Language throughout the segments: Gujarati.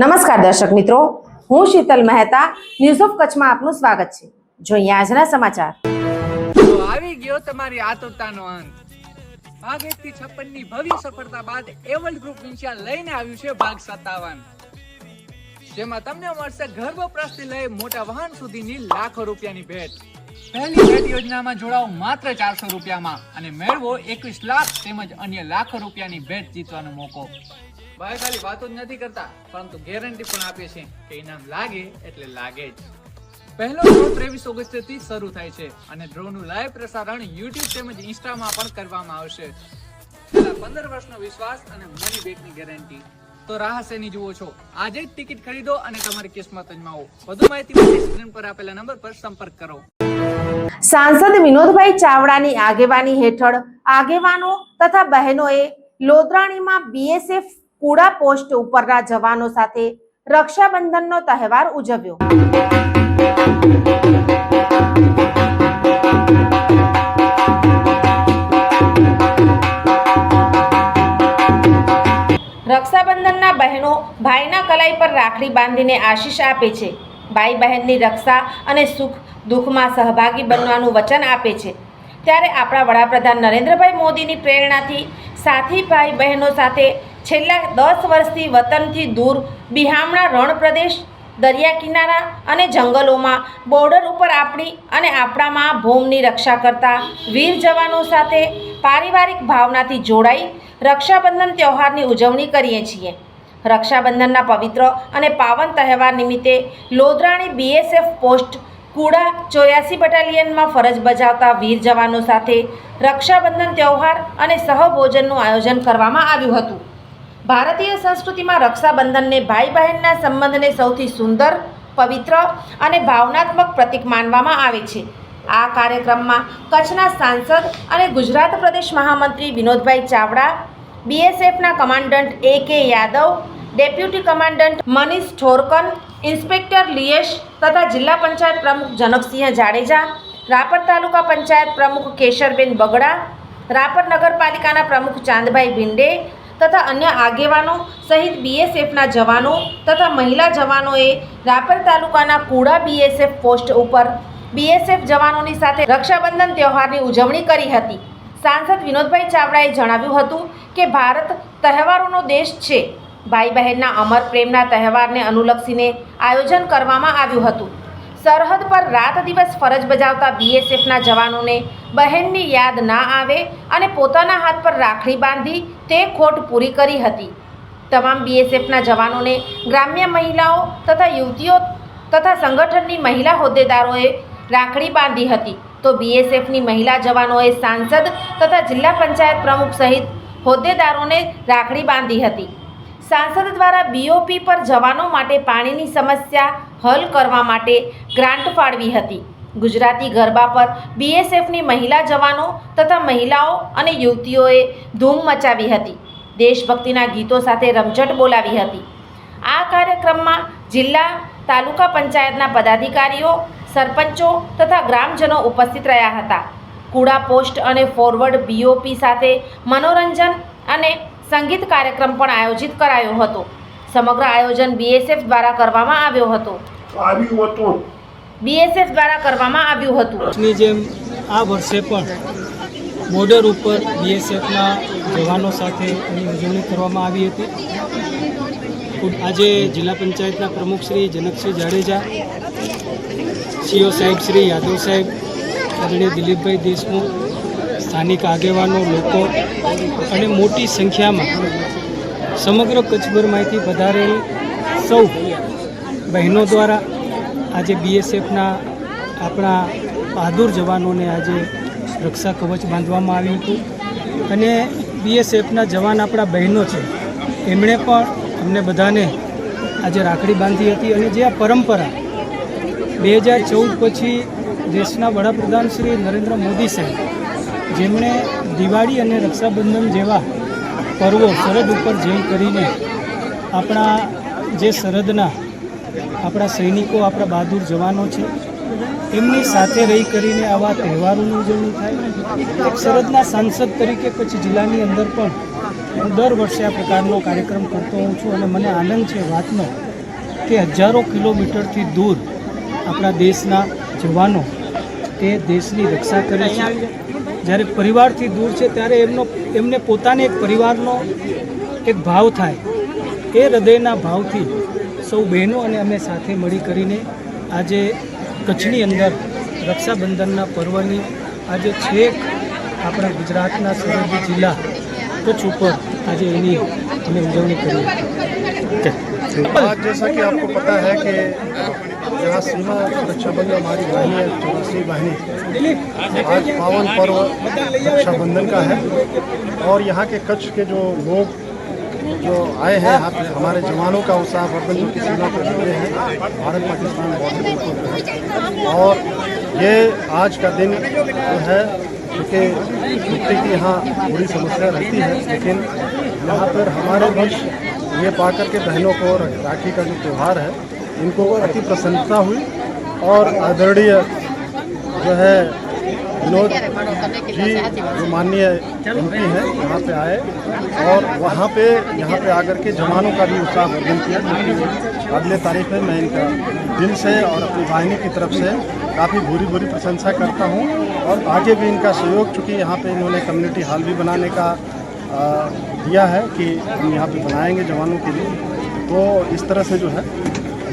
નમસ્કાર દર્શક મિત્રો, હું શીતલ મહેતા ન્યૂઝ ઓફ કચ્છમાં આપનું સ્વાગત છે. જોઈએ આજના સમાચાર. આવી ગયો તમારી આતુરતાનો અંત. ભાગ એક થી છપ્પનની ભવ્ય સફળતા બાદ એવલ ગ્રુપ ઇન્ડિયા લઈને આવ્યું છે ભાગ સત્તાવન. જેમાં તમને મળશે ઘર વપરાશથી લઈ મોટા વાહન સુધીની લાખો રૂપિયાની ભેટ. પહેલી ભેટ યોજનામાં જોડાઓ માત્ર ચારસો રૂપિયામાં અને મેળવો એકવીસ લાખ તેમજ અન્ય લાખો રૂપિયાની ભેટ જીતવાનો મોકો. ભાઈ ખાલી વાતો જ નથી કરતા, પરંતુ ગેરંટી પણ આપીએ છીએ કે ઇનામ લાગે એટલે લાગે જ. પહેલો ડ્રો ત્રેવીસ ઓગસ્ટથી શરૂ થાય છે અને ડ્રો નું લાઈવ પ્રસારણ યુટ્યુબ તેમજ ઇન્સ્ટામાં પણ કરવામાં આવશે. છેલ્લા પંદર વર્ષનો વિશ્વાસ અને મની બેકની ગેરંટી તો રાહ શેની જુઓ છો? આજે જ ટિકિટ ખરીદો અને તમારી કિસ્મત અજમાવો. વધુ માહિતી માટે સ્ક્રીન પર આપેલા નંબર પર સંપર્ક કરો. સાંસદ વિનોદભાઈ ચાવડાની આગેવાની હેઠળ આગેવાનો તથા બહેનોએ લોધરાણીમાં બીએસએફ કુડા પોસ્ટ ઉપરના જવાનો સાથે રક્ષાબંધનનો તહેવાર ઉજવ્યો. રક્ષાબંધનના બહેનો ભાઈના કલાઈ પર રાખડી બાંધીને આશીષ આપે છે. ભાઈ બહેનની રક્ષા અને સુખ દુઃખમાં સહભાગી બનવાનું વચન આપે છે. ત્યારે આપણા વડાપ્રધાન નરેન્દ્રભાઈ મોદીની પ્રેરણાથી સાથી ભાઈ બહેનો સાથે છેલ્લા દસ વર્ષથી વતનથી દૂર બિહામણા રણ પ્રદેશ દરિયા કિનારા અને જંગલોમાં બોર્ડર ઉપર આપણી અને આપણામાં ભૂમની રક્ષા કરતા વીર જવાનો સાથે પારિવારિક ભાવનાથી જોડાઈ રક્ષાબંધન તહેવારની ઉજવણી કરીએ છીએ. રક્ષાબંધનના પવિત્ર અને પાવન તહેવાર નિમિત્તે લોધરાણી બીએસએફ પોસ્ટ કુડા ચોર્યાસી બટાલિયનમાં ફરજ બજાવતા વીર જવાનો સાથે રક્ષાબંધન તહેવાર અને સહભોજનનું આયોજન કરવામાં આવ્યું હતું. ભારતીય સંસ્કૃતિમાં રક્ષાબંધનને ભાઈ બહેનના સંબંધને સૌથી સુંદર, પવિત્ર અને ભાવનાત્મક પ્રતીક માનવામાં આવે છે. આ કાર્યક્રમમાં કચ્છના સાંસદ અને ગુજરાત પ્રદેશ મહામંત્રી વિનોદભાઈ ચાવડા, બીએસએફના commandant A K Yadav, deputy commandant Manish Thorkan, inspector Liyesh તથા જિલ્લા પંચાયત પ્રમુખ જનકસિંહ જાડેજા, રાપર તાલુકા પંચાયત પ્રમુખ કેશરબેન બગડા, રાપર નગરપાલિકાના પ્રમુખ ચાંદભાઈ ભીંડે તથા અન્ય આગેવાનો સહિત બીએસએફના જવાનો તથા મહિલા જવાનોએ રાપર તાલુકાના કુડા બીએસએફ પોસ્ટ ઉપર બીએસએફ જવાનોની સાથે રક્ષાબંધન તહેવારની ઉજવણી કરી હતી. સાંસદ વિનોદભાઈ ચાવડાએ જણાવ્યું હતું કે ભારત તહેવારોનો દેશ છે. ભાઈ બહેનના અમર પ્રેમના તહેવારને અનુલક્ષીને આયોજન કરવામાં આવ્યું હતું. સરહદ પર રાત દિવસ ફરજ બજાવતા બીએસએફના જવાનોને બહેનની યાદ ના આવે અને પોતાના હાથ પર રાખડી બાંધી તે ખોટ પૂરી કરી હતી. તમામ બીએસએફના જવાનોને ગ્રામ્ય મહિલાઓ તથા યુવતીઓ તથા સંગઠનની મહિલા હોદ્દેદારોએ રાખડી બાંધી હતી. તો બીએસએફની મહિલા જવાનોએ સાંસદ તથા જિલ્લા પંચાયત પ્રમુખ સહિત હોદ્દેદારોને રાખડી બાંધી હતી. સાંસદ દ્વારા બીઓપી પર જવાનો માટે પાણીની સમસ્યા હલ કરવા માટે ગ્રાન્ટ ફાળવી હતી. ગુજરાતી ગરબા પર બીએસએફની મહિલા જવાનો તથા મહિલાઓ અને યુવતીઓએ ધૂમ મચાવી હતી. દેશભક્તિના ગીતો સાથે રમઝટ બોલાવી હતી. આ કાર્યક્રમમાં જિલ્લા, તાલુકા પંચાયતના પદાધિકારીઓ, સરપંચો તથા ગ્રામજનો ઉપસ્થિત રહ્યા હતા. કુડા પોસ્ટ અને ફોરવર્ડ બીઓપી સાથે મનોરંજન અને સંગીત કાર્યક્રમ પણ આયોજિત કરાયો હતો. સમગ્ર આયોજન બીએસએફ દ્વારા કરવામાં આવ્યો હતો. આવ્યું હતું. બીએસએફ દ્વારા કરવામાં આવ્યું હતું. જેમ આ વર્ષે પણ બોર્ડર ઉપર બીએસએફના જવાનો સાથે એની ઉજવણી કરવામાં આવી હતી. આજે જિલ્લા પંચાયતના પ્રમુખ શ્રી જનકસિંહ જાડેજા સીઓ સાહેબ શ્રી યાદવ સાહેબ આદરણીય દિલીપભાઈ દેશમુખ સ્થાનિક આગેવાનો, લોકો અને મોટી સંખ્યામાં સમગ્ર કચ્છભરમાંથી પધારેલ સૌ બહેનો દ્વારા આજે બીએસએફના આપણા બહાદુર જવાનોને આજે રક્ષા કવચ બાંધવામાં આવ્યું હતું. અને બીએસએફના જવાન આપણા બહેનો છે, એમણે પણ અમને બધાને આજે રાખડી બાંધી હતી અને જે આ પરંપરા બે હજાર ચૌદ પછી દેશના વડાપ્રધાન શ્રી નરેન્દ્ર મોદી સાહેબ જેમણે દિવાળી અને રક્ષાબંધન જેવા પર્વો સરહદ ઉપર જઈ કરીને આપણા જે સરહદના આપણા સૈનિકો, આપણા બહાદુર જવાનો છે, એમની સાથે રહી કરીને આવા તહેવારોની ઉજવણી થાય. એક સરહદના સાંસદ તરીકે કચ્છ જિલ્લાની અંદર પણ હું દર વર્ષે આ પ્રકારનો કાર્યક્રમ કરતો હોઉં છું અને મને આનંદ છે વાતનો કે હજારો કિલોમીટરથી દૂર આપણા દેશના જવાનો તે દેશની રક્ષા કરે છે. જ્યારે પરિવારથી દૂર છે ત્યારે એમનો એમને પોતાને એક પરિવારનો એક ભાવ થાય એ હૃદયના ભાવથી સૌ બહેનો અને અમે સાથે મળી કરીને આજે કચ્છની અંદર રક્ષાબંધનના પર્વની આજે છેક આપણા ગુજરાતના સરહદી જિલ્લા કચ્છ ઉપર આજે એની અમે ઉજવણી કરી आज जैसा कि आपको पता है कि यहाँ सीमा रक्षाबंधन हमारी बहनी है, चौरासी बहनी आज पावन पर्व रक्षाबंधन का है और यहाँ के कच्छ के जो लोग जो आए हैं हमारे जवानों का उत्साह वर्धन कि सीमा पर जुड़े हैं, भारत, पाकिस्तान बॉर्डर। और ये आज का दिन जो है क्योंकि छुट्टी की यहाँ बड़ी समस्या रहती है, लेकिन यहाँ पर हमारे बीच ये पा करके बहनों को राखी का जो त्यौहार है इनको अति प्रसन्नता हुई और आदरणीय जो है विनोद जी, जो माननीय एम पी हैं, यहाँ पे आए और वहाँ पे, यहाँ पे आकर के जवानों का भी उत्साह वर्धन किया क्योंकि अगले तारीख में मैं इनका दिल से और अपनी वाहिनी की तरफ़ से काफ़ी भूरी भूरी प्रशंसा करता हूँ और आगे भी इनका सहयोग, चूँकि यहाँ पे इन्होंने कम्युनिटी हॉल भी बनाने का दिया है कि हम यहाँ पे बनाएँगे जवानों के लिए। तो इस तरह से जो है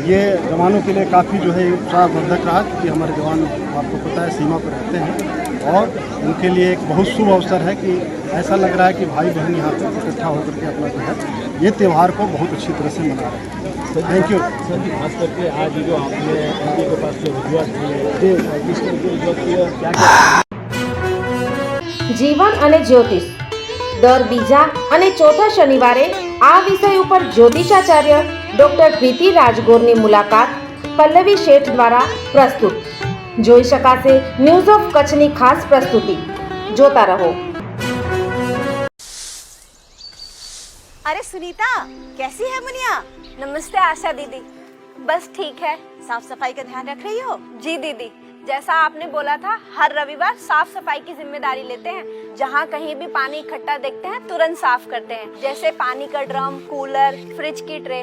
ये जवानों के लिए काफ़ी जो है उत्साहवर्धक रहा क्योंकि हमारे जवान आपको पता है सीमा पर रहते हैं और उनके लिए एक बहुत शुभ अवसर है कि ऐसा लग रहा है कि भाई बहन यहाँ पर इकट्ठा होकर के अपना जो है ये त्यौहार को बहुत अच्छी तरह से मना रहे हैं थैंक यू सर जी खास करके आज जो आपने एमपी के पास जो रजूआत की है किस तरह की रजूआत की है और क्या क्या જીવન અને જ્યોતિષ દર બીજા અને ચોથા શનિવારે આ વિષય ઉપર જ્યોતિષાચાર્ય ડોક્ટર પ્રીતિ રાજગોરની મુલાકાત પલ્લવી શેઠ દ્વારા પ્રસ્તુત જોઈ શકાશે ન્યૂઝ ઓફ કચ્છની ખાસ પ્રસ્તુતિ જોતા રહો अरे सुनीता कैसी है मुनिया नमस्ते आशा दीदी बस ठीक है साफ सफाई का ध्यान रख रही हो जी दीदी जैसा आपने बोला था हर रविवार साफ सफाई की जिम्मेदारी लेते हैं जहाँ कहीं भी पानी इकट्ठा देखते हैं तुरंत साफ करते हैं जैसे पानी का ड्रम कूलर फ्रिज की ट्रे